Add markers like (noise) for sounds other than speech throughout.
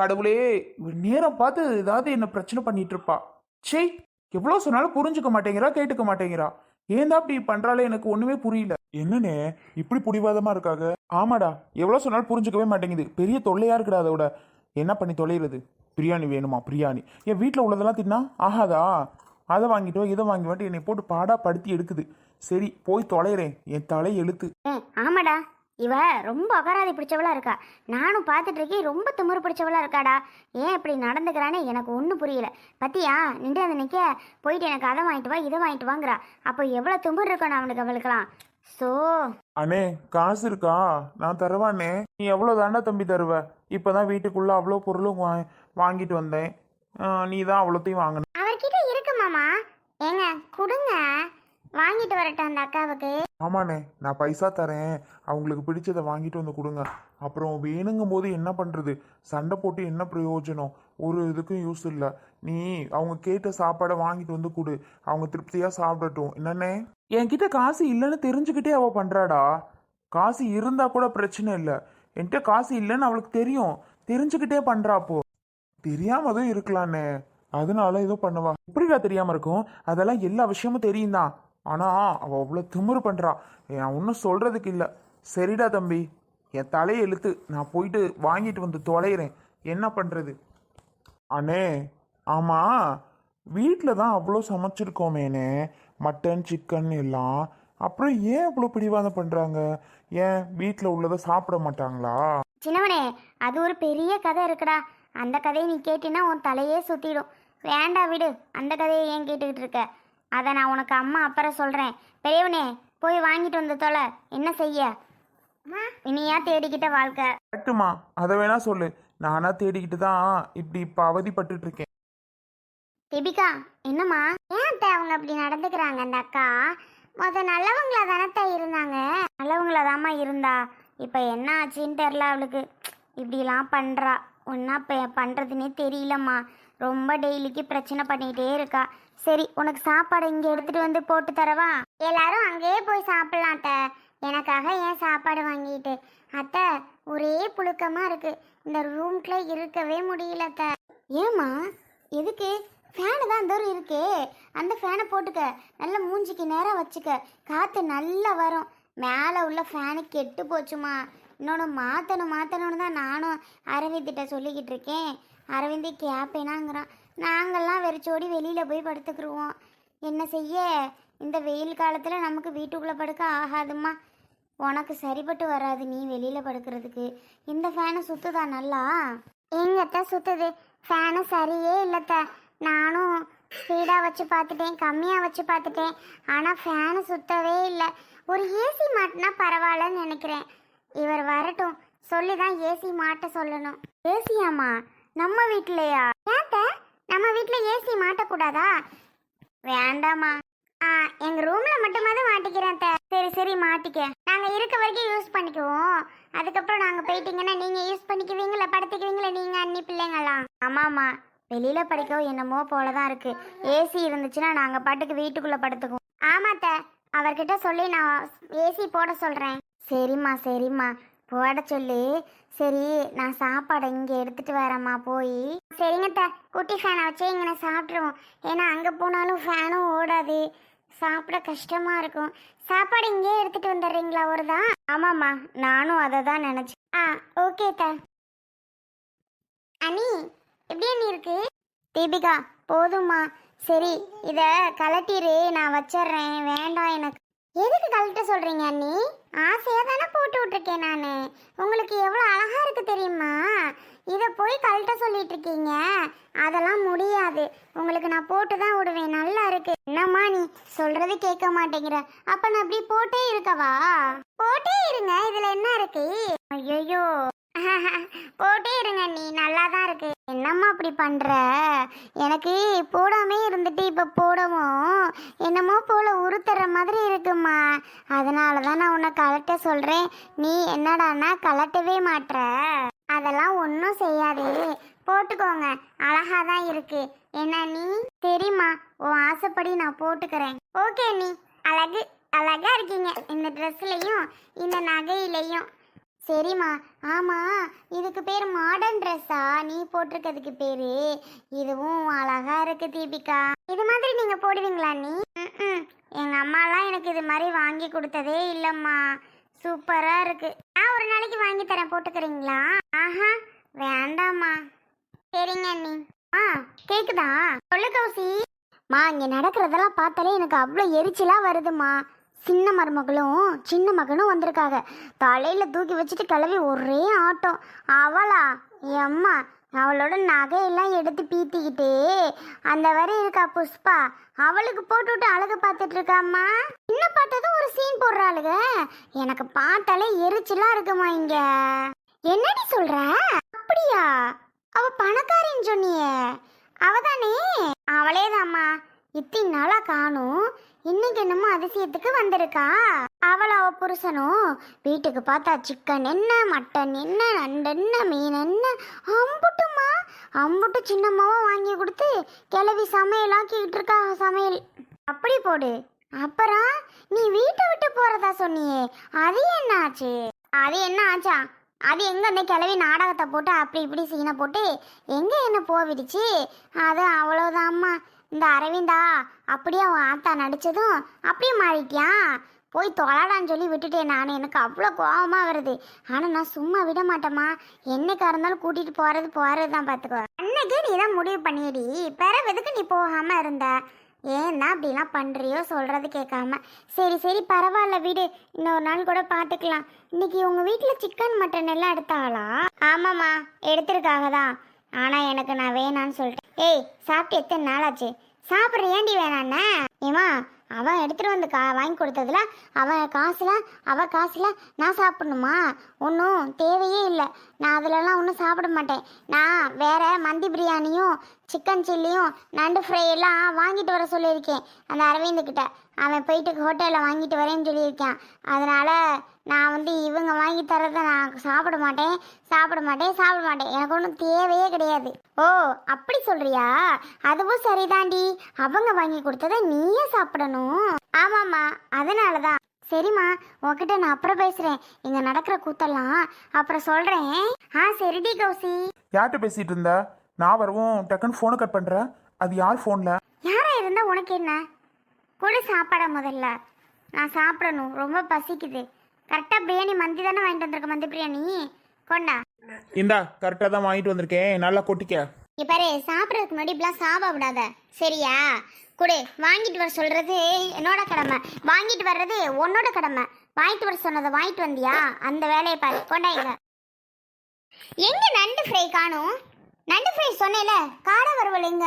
கடவுளே நேரம் பார்த்து ஏதாவது என்ன பிரச்சனை பண்ணிட்டு இருப்பா சே எவ்வளோ சொன்னாலும் புரிஞ்சுக்க மாட்டேங்கிறா கேட்டுக்க மாட்டேங்கிறா. ஏன் தான் இப்படி எனக்கு ஒண்ணுமே புரியல. என்னன்னே இப்படி புடிவாதமா இருக்காங்க ஆமாடா எவ்வளோ சொன்னாலும் புரிஞ்சுக்கவே மாட்டேங்குது. பெரிய தொல்லையா இருக்குடா அதோட. என்ன பண்ணி தொலைகிறது பிரியாணி வேணுமா? பிரியாணி. என் வீட்டில் உள்ளதெல்லாம் தின்னா? ஆகாதா? அதை வாங்கிட்டோ இதை வாங்கி வாட்டி என்னை போட்டு பாடா படுத்தி எடுக்குது. சரி போய் தொலைகிறேன் என் தலை எழுத்து. ஆமாடா. இவ ரொம்ப அகராதி பிடிச்சவளா இருக்கா. நானும் பார்த்துட்டு இருக்கேன் ரொம்ப திமுறு பிடிச்சவளா இருக்காடா. ஏன் இப்படி நடந்துக்கிறானே எனக்கு ஒன்றும் புரியல. பத்தியா நின்று அந்த நிற்க போயிட்டு எனக்கு அதை வாங்கிட்டு வா இதை வாங்கிட்டு வாங்குறா. அப்போ எவ்வளோ திமுறு இருக்கணும் அவனுக்கு அவளுக்கெல்லாம்? ஸோ அண்ணே காசு இருக்கா? நான் தருவானே நீ எவ்வளோ தாண்டா தம்பி தருவ? இப்போதான் வீட்டுக்குள்ள அவ்வளோ பொருளும் வா வாங்கிட்டு வந்தேன். நீ தான் அவ்வளோத்தையும் வாங்கின அவர்கிட்ட இருக்கு மாமா ஏங்க கொடுங்க வாங்கிட்டு வரட்டும் அந்த அக்காவுக்கு. ஆமாண்ணே நான் பைசா தரேன். அவங்களுக்கு பிடிச்சதை வாங்கிட்டு வந்து கொடுங்க. அப்புறம் வேணுங்கும் போது என்ன பண்ணுறது சண்டை போட்டு என்ன பிரயோஜனம்? ஒரு இதுக்கும் யூஸ் இல்லை. நீ அவங்க கேட்ட சாப்பாடை வாங்கிட்டு வந்து கொடு. அவங்க திருப்தியாக சாப்பிடட்டும். என்னண்ணே? என்கிட்ட காசு இல்லைன்னு தெரிஞ்சுக்கிட்டே அவள் பண்ணுறாடா காசு இருந்தா கூட பிரச்சனை இல்லை. என்கிட்ட காசு இல்லைன்னு அவளுக்கு தெரியும். தெரிஞ்சுக்கிட்டே பண்ணுறா அப்போ தெரியாம இருக்கலாண்ணே. அதனால ஏதோ பண்ணுவா. எப்படிடா தெரியாம இருக்கும்? அதெல்லாம் எல்லா விஷயமும் தெரியும் தான் ஆனால் அவள் அவ்வளோ திமிரு பண்ணுறா நான் ஒன்றும் சொல்கிறதுக்கு இல்லை. சரிடா தம்பி. என் தலையை இழுத்து நான் போயிட்டு வாங்கிட்டு வந்து தொலைகிறேன் என்ன பண்ணுறது அண்ணே ஆமாம் வீட்டில் தான் அவ்வளோ சமைச்சிருக்கோமேனே மட்டன் சிக்கன் எல்லாம். அப்புறம் ஏன் இவ்வளோ பிடிவாதம் பண்ணுறாங்க ஏன் வீட்டில் உள்ளதை சாப்பிட மாட்டாங்களா? சின்னவனே அது ஒரு பெரிய கதை இருக்குடா. அந்த கதையை நீ கேட்டினா உன் தலையே சுற்றிடும் வேண்டாம் விடு. அந்த கதையை ஏன் கேட்டுக்கிட்டு இருக்க? அதை நான் உனக்கு அம்மா அப்புறம் சொல்கிறேன் பெரியவனே போய் வாங்கிட்டு வந்து தொலை. என்ன செய்ய? இனியா தேடிக்கிட்ட வாழ்க்கை. கட்டுமா அதை வேணா சொல்லு. நானா தேடிக்கிட்டு தான் இப்படி இப்போ அவதிப்பட்டுட்டு இருக்கேன் திபிகா என்னம்மா? ஏன் அத்தை அவங்க அப்படி நடந்துக்கிறாங்க அந்த அக்கா? முத நல்லவங்களா தானத்தா இருந்தாங்க. நல்லவங்களா தாம்மா இருந்தா. இப்போ என்ன ஆச்சுன்னு தெரில அவளுக்கு. இப்படிலாம் பண்ணுறா ஒன்றா இப்போ பண்ணுறதுனே தெரியலம்மா. ரொம்ப டெய்லிக்கு பிரச்சனை பண்ணிகிட்டே இருக்கா. சரி உனக்கு சாப்பாடு இங்கே எடுத்துகிட்டு வந்து போட்டு தரவா? எல்லாரும் அங்கேயே போய் சாப்பிடலாம் அத்தை. எனக்காக ஏன் சாப்பாடு வாங்கிட்டு? அத்தை ஒரே புழுக்கமாக இருக்கு. இந்த ரூம்குள்ளே இருக்கவே முடியல அத்தை. ஏம்மா எதுக்கு? ஃபேனு தான் தூரம் இருக்கே. அந்த ஃபேனை போட்டுக்க. நல்ல மூஞ்சிக்கு நேரம் வச்சுக்க. காற்று நல்லா வரும். மேலே உள்ள ஃபேனு கெட்டு போச்சுமா இன்னொன்று மாற்றணும் மாற்றணும்னு தான் நானும் அரவிந்திட்ட சொல்லிக்கிட்டு இருக்கேன். அரவிந்த் கேப்பேனாங்கிறான். நாங்கள்லாம் வெறிச்சோடி வெளியில் போய் படுத்துக்கிருவோம். என்ன செய்ய? இந்த வெயில் காலத்தில் நமக்கு வீட்டுக்குள்ளே படுக்க ஆகாதும்மா. உனக்கு சரிப்பட்டு வராது நீ வெளியில் படுக்கிறதுக்கு. இந்த ஃபேனு சுத்துதா நல்லா? எங்கத்த சுத்துது? ஃபேனு சரியே இல்லைத்த. நானும் ஸ்பீடாக வச்சு பார்த்துட்டேன் கம்மியாக வச்சு பார்த்துட்டேன். ஆனால் ஃபேனு சுத்தவே இல்லை. ஒரு ஏசி மாட்டினா பரவாயில்லன்னு நினைக்கிறேன். இவர் வரட்டும். சொல்லி தான் ஏசி மாட்ட சொல்லணும். ஏசியாம்மா நம்ம வீட்லயா ஏத்த நம்ம வீட்டில் ஏசி மாட்டக்கூடாதா? வேண்டாம்மா. ஆ எங்க ரூம்ல மட்டும்தான் மாட்டிக்கிறேன் சரி சரி மாட்டிக்க. நாங்க இருக்க வரைக்கும் யூஸ் பண்ணிக்குவோம். அதுக்கப்புறம் நாங்க போயிட்டீங்கன்னா நீங்க யூஸ் பண்ணிக்குவீங்களா படுத்துக்குவீங்களா நீங்க அன்னி பிள்ளைங்களாம் ஆமாமா வெளியில படிக்கவும் என்னமோ போலதான் இருக்கு. ஏசி இருந்துச்சுன்னா நாங்க பாட்டுக்கு வீட்டுக்குள்ள படுத்துக்குவோம். ஆமாத்த அவர்கிட்ட சொல்லி நான் ஏசி போட சொல்றேன். சரிம்மா சரிம்மா. போட சொல்லு. சரி நான் சாப்பாடு இங்கே எடுத்துகிட்டு வரேம்மா போய். சரிங்கத்த குட்டி ஃபேனை வச்சே இங்கே சாப்பிட்ருவோம் ஏன்னா அங்கே போனாலும் ஃபேனும் ஓடாது. சாப்பிட கஷ்டமாக இருக்கும். சாப்பாடு இங்கேயே எடுத்துகிட்டு வந்துடுறீங்களா ஒரு தான் ஆமாம்மா நானும் அதை தான் நினச்சேன் ஆ ஓகே த அனி எப்படி அண்ணி இருக்கு? தீபிகா போதும்மா. சரி இதை கலட்டிடு நான் வச்சிடுறேன். வேண்டாம் எனக்கு. எதுக்கு கழட்ட சொல்றீங்க அண்ணி? ஆசையாக தானே போட்டு விட்டுருக்கேன் நான். உங்களுக்கு எவ்வளோ அழகா இருக்கு தெரியுமா? இதை போய் கழட்ட சொல்லிட்டு இருக்கீங்க. அதெல்லாம் முடியாது. உங்களுக்கு நான் போட்டு தான் விடுவேன். நல்லா இருக்கு. என்னம்மா நீ சொல்றது கேட்க மாட்டேங்கிற. அப்ப நான் அப்படி போட்டே இருக்கவா? போட்டே இருங்க. இதுல என்ன இருக்கு? ஐயோ (laughs) போட்டே இருங்க நீ நல்லா தான் இருக்கு. என்னம்மா அப்படி பண்ணுற எனக்கு போடாமே இருந்துட்டு இப்போ போடவும். என்னமோ போல உருத்துற மாதிரி இருக்குமா அதனால தான் நான் உன்னை கலட்ட சொல்கிறேன் நீ என்னடானா கலட்டவே மாட்ற. அதெல்லாம் ஒன்றும் செய்யாது. போட்டுக்கோங்க. அழகாக தான் இருக்கு. என்ன நீ? தெரியுமா உன் ஆசைப்படி நான் போட்டுக்கிறேன். ஓகே நீ. அழகு அழகாக இருக்கீங்க. இந்த ட்ரெஸ்லையும் இந்த நகையிலையும். சரிம்மா ஆமாம் இதுக்கு பேர் மாடர்ன் ட்ரெஸ்ஸா நீ போட்டிருக்கிறதுக்கு பேர் இதுவும் அழகா இருக்கு தீபிகா. இது மாதிரி நீங்கள் போடுவீங்களா நீ ம் எங்கள் அம்மாலாம் எனக்கு இது மாதிரி வாங்கி கொடுத்ததே இல்லைம்மா. சூப்பராக இருக்கு. நான் ஒரு நாளைக்கு வாங்கி தரேன் போட்டுக்கிறீங்களா? ஆஹா வேண்டாம்மா. சரிங்க அண்ணி. ஆ கேக்குதா? சொல்லு கௌசி. மா நடக்கிறதெல்லாம் பார்த்தாலே எனக்கு அவ்வளோ எரிச்சலாக வருதுமா சின்ன மருமகளும் சின்ன மகனும் வந்திருக்காங்க. தலையில் தூக்கி வச்சுட்டு கிளவி ஒரே ஆட்டம். அவளா எம்மா அவளோட நகையெல்லாம் எடுத்து பீத்திக்கிட்டே. அந்த வரை இருக்கா புஷ்பா? அவளுக்கு போட்டுவிட்டு அழகு பார்த்துட்டு இருக்காம்மா என்ன பார்த்ததும் ஒரு சீன் போடுறாளுக எனக்கு பார்த்தாலே எரிச்சலாக இருக்குமா இங்க? என்னடி சொல்ற? அப்படியா? அவ பணக்காரின்னு சொன்னியே. அவதானே? அவளேதாம்மா. இத்தி நாளா காணும். இன்னைக்கு என்னமோ அதிசயத்துக்கு வந்திருக்கா? அவள் அவ புருஷனும் வீட்டுக்கு பார்த்தா சிக்கன் என்ன மட்டன் என்ன நண்டு என்ன மீன் என்ன அம்புட்டுமா? அம்புட்டு சின்னம்மாவும் வாங்கி கொடுத்து கிளவி சமையலாக்கிக்கிட்டு இருக்கா சமையல். அப்படி போடு. அப்புறம் நீ வீட்டை விட்டு போறதா சொன்னியே அது என்ன ஆச்சு? அது என்ன ஆச்சா? அது எங்க அந்த கிளவி நாடகத்தை போட்டு அப்படி இப்படி சீனை போட்டு எங்க என்ன போவிடுச்சு? அது அவ்வளோதாம்மா இந்த அரவிந்தா அப்படியே அவன் ஆத்தா நடித்ததும் அப்படியே மாறிட்டியான் போய் தொலைடான்னு சொல்லி விட்டுட்டேன் நான். எனக்கு அவ்வளோ கோபமாக வருது. ஆனால் நான் சும்மா விட மாட்டேம்மா. என்னைக்கா இருந்தாலும் கூட்டிகிட்டு போகிறது போகிறது தான் பார்த்துக்கோ. அன்னைக்கு நீ தான் முடிவு பண்ணிடி பிற எதுக்கு நீ போகாமல் இருந்த? ஏன் அப்படிலாம் பண்ணுறியோ சொல்கிறது கேட்காம. சரி சரி பரவாயில்ல வீடு. இன்னொரு நாள் கூட பார்த்துக்கலாம். இன்னைக்கு உங்கள் வீட்டில் சிக்கன் மட்டன் எல்லாம் எடுத்தாங்களா ஆமாம்மா எடுத்திருக்காக தான் ஆனால் எனக்கு நான் வேணான்னு சொல்லிட்டேன். ஏய் சாப்பிட்டு எத்தனை நாளாச்சு? சாப்பிட்ற ஏண்டி வேணாண்ணே ஏமா அவன் எடுத்துகிட்டு வந்து கா வாங்கி கொடுத்ததுல அவன் காசில் அவள் காசில் நான் சாப்பிடணுமா? ஒன்றும் தேவையே இல்லை. நான் அதிலலாம் ஒன்றும் சாப்பிட மாட்டேன். நான் வேறு மந்தி பிரியாணியும் சிக்கன் சில்லியும் நண்டு ஃப்ரை எல்லாம் வாங்கிட்டு வர சொல்லியிருக்கேன். அந்த அரவிந்துக்கிட்ட அவன் போயிட்டு ஹோட்டலில் வாங்கிட்டு வரேன்னு சொல்லியிருக்கான். அதனால நான் வந்து இவங்க வாங்கி தரதை நான் சாப்பிட மாட்டேன். சாப்பிட மாட்டேன் சாப்பிட மாட்டேன். எனக்கு ஒன்றும் தேவையே கிடையாது. ஓ அப்படி சொல்கிறியா அதுவும் சரிதாண்டி. அவங்க வாங்கி கொடுத்ததை நீயே சாப்பிடணும். ஆமாம்மா அதனால தான் சரிம்மா உன்கிட்ட நான் அப்புறம் பேசுகிறேன் இங்கே நடக்கிற கூத்தெல்லாம் அப்புறம் சொல்கிறேன் ஆ சரிடி கௌசி. யார்கிட்ட பேசிகிட்டு இருந்தா? நான் வரவும். டக்குன்னு ஃபோனை கட் பண்ணுறேன் அது யார் ஃபோனில் யாரா இருந்தா உனக்கு என்ன? கொடு சாப்பாட முதல்ல. நான் சாப்பிடணும். ரொம்ப பசிக்குது. கரெக்டாக பிரியாணி மந்தி தானே வாங்கிட்டு வந்திருக்க மந்தி பிரியாணி? கொண்டா. இந்தா கரெக்டாக தான் வாங்கிட்டு வந்திருக்கேன். நல்லா கொட்டிக்க. இங்க பாரு சாப்பிட்றதுக்கு முன்னாடி இப்படிலாம் சாப்பிட விடாத. சரியா? கொடு. வாங்கிட்டு வர சொல்றது என்னோட கடமை. வாங்கிட்டு வர்றது உன்னோட கடமை. வாங்கிட்டு வர சொன்னதை வாங்கிட்டு வந்தியா? அந்த வேலையை பாரு. கொண்டாங்க எங்க நண்டு ஃப்ரை காணும்? நண்டு ஃப்ரை சொன்னேல காடை வறுவல் எங்க?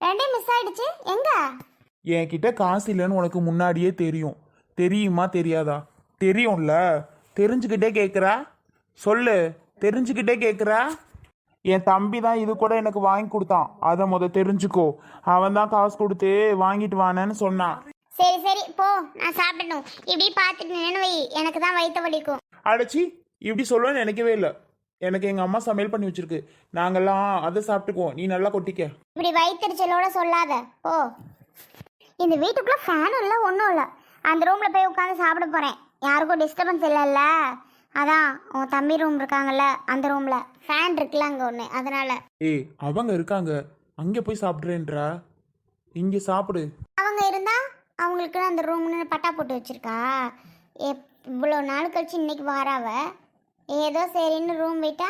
ரெண்டையும் மிஸ் ஆயிடுச்சு. எங்க? என்கிட்ட காசு இல்லைன்னு உனக்கு முன்னாடியே தெரியும். தெரியுமா தெரியாதா? தெரியும்ல. தெரிஞ்சுக்கிட்டே கேட்குறா சொல்லு. தெரிஞ்சுக்கிட்டே கேட்குறா என் தம்பி தான் இது கூட எனக்கு வாங்கி கொடுத்தான். அதை முத தெரிஞ்சுக்கோ. அவன் தான் காசு கொடுத்து வாங்கிட்டு வானேன்னு சொன்னான். சரி சரி. போ. நான் சாப்பிடணும். இப்படி பார்த்துட்டு நின்று வை. எனக்கு தான் வயிற்று வலிக்கும். அடைச்சி இப்படி சொல்லுவேன்னு நினைக்கவே இல்லை. எனக்கு எங்கள் அம்மா சமையல் பண்ணி வச்சிருக்கு. நாங்கெல்லாம் அதை சாப்பிட்டுக்குவோம். நீ நல்லா கொட்டிக்க. இப்படி வயிற்றுச்சலோட சொல்லாத. போ. இந்த வீட்டுக்குள்ள ஃபேனும் இல்லை ஒன்றும் இல்லை. அந்த ரூமில் போய் உட்காந்து சாப்பிட போகிறேன் யாருக்கும் டிஸ்டர்பன்ஸ் இல்லைல்ல. அதான் உன் தம்பி ரூம் இருக்காங்கல்ல அந்த ரூமில் ஃபேன் இருக்குல்ல அங்கே ஒன்று அதனால. ஏய் அவங்க இருக்காங்க. அங்கே போய் சாப்பிட்றேன்றா. இங்கே சாப்பிடு. அவங்க இருந்தா அவங்களுக்கு அந்த ரூம்னு பட்டா போட்டு வச்சிருக்கா. எப் இவ்வளோ நாள் கழிச்சு இன்னைக்கு வாராவ. ஏதோ சரின்னு ரூம் விட்டா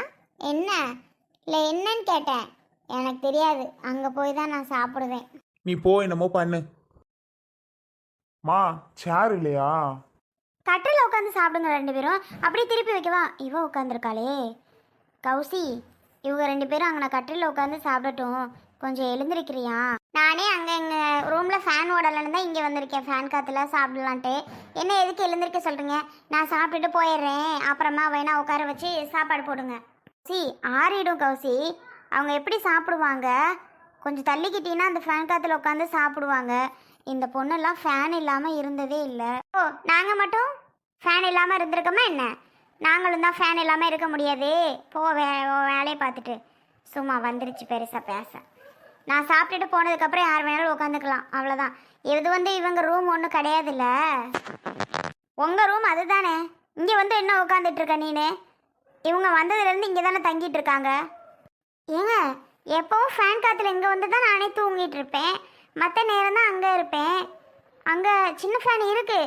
என்ன? இல்லை என்னன்னு கேட்டேன். எனக்கு தெரியாது. அங்கே போய் தான் நான் சாப்பிடுவேன். நீ போ என்னமோ பண்ணு. மா சேர் இல்லையா? கட்டில் உட்காந்து சாப்பிடுங்க ரெண்டு பேரும். அப்படியே திருப்பி வைக்கவா? இவ உட்காந்துருக்காளே கௌசி இவங்க ரெண்டு பேரும் அங்கே கட்டில் உட்காந்து சாப்பிடட்டும். கொஞ்சம் எழுந்திருக்கிறியா? நானே அங்கே எங்கள் ரூமில் ஃபேன் ஓடலன்னு தான் இங்கே வந்திருக்கேன். ஃபேன் காற்றுல சாப்பிடலான்ட்டு. என்ன எதுக்கு எழுந்திருக்க சொல்கிறீங்க நான் சாப்பிட்டுட்டு போயிடுறேன். அப்புறமா வேணா உட்கார வச்சு சாப்பாடு போடுங்க. சி ஆறிடும் கௌசி. அவங்க எப்படி சாப்பிடுவாங்க? கொஞ்சம் தள்ளிக்கிட்டீங்கன்னா அந்த ஃபேன் காற்றுல உட்காந்து சாப்பிடுவாங்க. இந்த பொண்ணெல்லாம் ஃபேன் இல்லாமல் இருந்ததே இல்லை. ஓ நாங்கள் மட்டும்? ஃபேன் இல்லாமல் இருந்திருக்கோமா என்ன? நாங்களும் தான் ஃபேன் இல்லாமல் இருக்க முடியாது. போ வே வேலையை பார்த்துட்டு. சும்மா வந்துருச்சு பெருசாக பேச. நான் சாப்பிட்டுட்டு போனதுக்கப்புறம் யார் வேணாலும் உட்காந்துக்கலாம். அவ்வளோதான் இது வந்து இவங்க ரூம் ஒன்றும் கிடையாதுல்ல? உங்கள் ரூம் அதுதானே. இங்கே வந்து என்ன உட்காந்துட்டு இருக்க நீனு? இவங்க வந்ததுலேருந்து இங்கே தானே தங்கிட்டு இருக்காங்க? ஏங்க எப்பவும் ஃபேன் காற்றுல இங்கே வந்து தான் நானே தூங்கிட்டு இருப்பேன். மற்ற நேரம் தான் அங்கே இருப்பேன். அங்கே சின்ன ஃபேன் இருக்கு.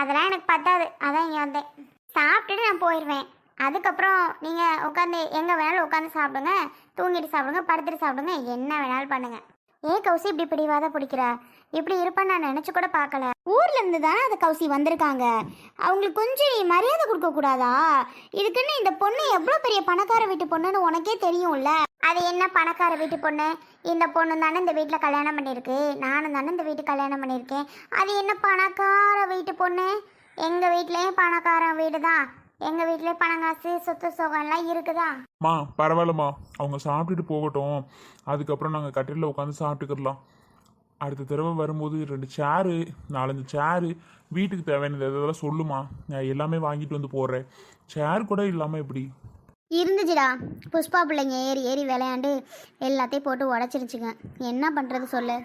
அதெல்லாம் எனக்கு பத்தாது. அதான் இங்கே வந்தேன். சாப்பிட்டுட்டு நான் போயிடுவேன் அதுக்கப்புறம் நீங்கள் உட்காந்து எங்கே வேணாலும் உட்காந்து சாப்பிடுங்க. தூங்கிட்டு சாப்பிடுங்க படுத்துட்டு சாப்பிடுங்க. என்ன வேணாலும் பண்ணுங்க. ஏன் கௌசி இப்படி பிடிவாத பிடிக்கிற? இப்படி இருப்பேன்னு நான் நினச்சி கூட பார்க்கல. ஊர்ல இருந்து தானே அந்த கௌசி வந்திருக்காங்க. அவங்களுக்கு கொஞ்சம் நீ மரியாதை கொடுக்க கூடாதா? இதுக்குன்னு இந்த பொண்ணு எவ்வளோ பெரிய பணக்கார வீட்டு பொண்ணுன்னு உனக்கே தெரியும்ல. அது என்ன பணக்கார வீட்டு பொண்ணு? இந்த பொண்ணு தானே இந்த வீட்டில் கல்யாணம் பண்ணியிருக்கு. நானும் தானே இந்த வீட்டு கல்யாணம் பண்ணியிருக்கேன். அது என்ன பணக்கார வீட்டு பொண்ணு? எங்கள் வீட்லேயும் பணக்கார வீடு தான் எங்கள் வீட்லேயே பணங்காசு சொத்து சுகம்லாம் இருக்குதா? மா பரவாயில்லம்மா. அவங்க சாப்பிட்டுட்டு போகட்டும். அதுக்கப்புறம் நாங்கள் கட்டிலில் உட்காந்து சாப்பிட்டுக்கிடலாம். அடுத்த தடவை வரும்போது ரெண்டு சேரு நாலஞ்சு சேரு வீட்டுக்கு தேவையானது எதெல்லாம் சொல்லுமா. நான் எல்லாமே வாங்கிட்டு வந்து போடுறேன். சேர் கூட இல்லாமல் எப்படி? இருந்துச்சுடா. புஷ்பா பிள்ளைங்க ஏறி ஏறி விளையாண்டு எல்லாத்தையும் போட்டு உடச்சிருச்சுங்க. என்ன பண்ணுறது சொல்லு?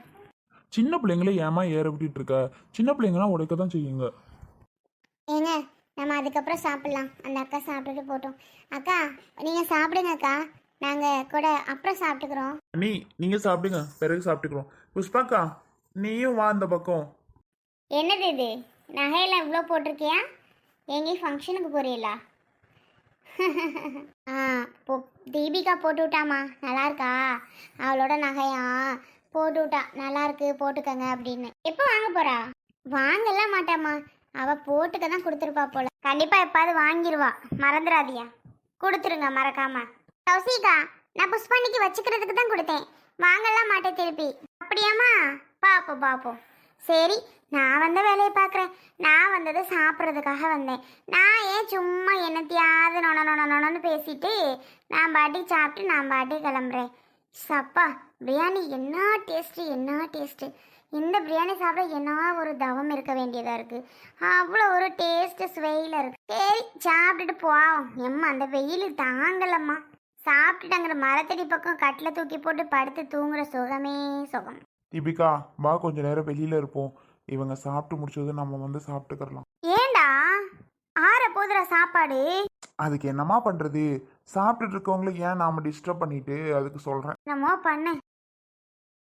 சின்ன பிள்ளைங்களே ஏமா ஏற விட்டுட்டு இருக்க? சின்ன பிள்ளைங்களாம் உடைக்க தான் செய்யுங்க. ஏங்க நம்ம அதுக்கப்புறம் சாப்பிட்லாம். அந்த அக்கா சாப்பிட்டுட்டு போட்டோம் அக்கா நீங்கள் சாப்பிடுங்க அக்கா. நாங்கள் கூட அப்புறம் சாப்பிட்டுக்கிறோம். நீ நீங்கள் சாப்பிடுங்க. பிறகு சாப்பிட்டுக்கிறோம். புஷ்பாக்கா நீயும் வா இந்த பக்கம். என்னது இது? நகையெல்லாம் இவ்வளோ போட்டிருக்கியா? எங்கேயும் ஃபங்க்ஷனுக்கு போறீங்களா? ஆ போ தீபிகா போட்டு விட்டாமா நல்லா இருக்கா? அவளோட நகையா? போட்டு விட்டா. நல்லா இருக்கு போட்டுக்கங்க அப்படின்னு. எப்போ வாங்க போறா? வாங்கலாம் மாட்டாமா அவ போட்டுக்க தான் கொடுத்துருப்பா போல. கண்டிப்பா எப்பாவது வாங்கிருவா. மறந்துடாதியா கொடுத்துருங்க மறக்காம. கௌசிகா நான் புஷ்பாண்டிக்கு வச்சுக்கிறதுக்கு தான் கொடுத்தேன். வாங்கலாம் மாட்டேன் திருப்பி. அப்படியாம்மா? பாப்போம் பாப்போம். சரி நான் வந்த வேலையை பார்க்குறேன். நான் வந்தது சாப்பிட்றதுக்காக வந்தேன். நான் ஏன் சும்மா என்னத்தையாவது நொன நொன நொனன்னு பேசிட்டு நான் பாட்டி சாப்பிட்டு நான் பாட்டி கிளம்புறேன். சப்பா பிரியாணி என்ன டேஸ்ட்டு என்ன டேஸ்ட்டு இந்த பிரியாணி சாப்பிட என்ன ஒரு தவம் இருக்க வேண்டியதாக இருக்குது அவ்வளோ ஒரு டேஸ்ட்டு ஸ்வெயில் இருக்கு. சரி சாப்பிட்டுட்டு போவோம் எம்மா அந்த வெயில் தாங்கலம்மா. சாப்பிட்டுட்டு அங்கிற மரத்தடி பக்கம் கட்டில் தூக்கி போட்டு படுத்து தூங்குற சுகமே சுகம். தீபிகா வா கொஞ்ச நேரம் வெளியில் இருப்போம். இவங்க சாப்பிட்டு முடிச்சது நம்ம வந்து சாப்பிட்டுக்கிறலாம். ஏண்டா? ஆற போதுற சாப்பாடு. அதுக்கு என்னம்மா பண்ணுறது சாப்பிட்டுட்டு இருக்கவங்களை ஏன் நாம் டிஸ்டர்ப் பண்ணிட்டு அதுக்கு சொல்கிறேன் என்னமோ பண்ணு.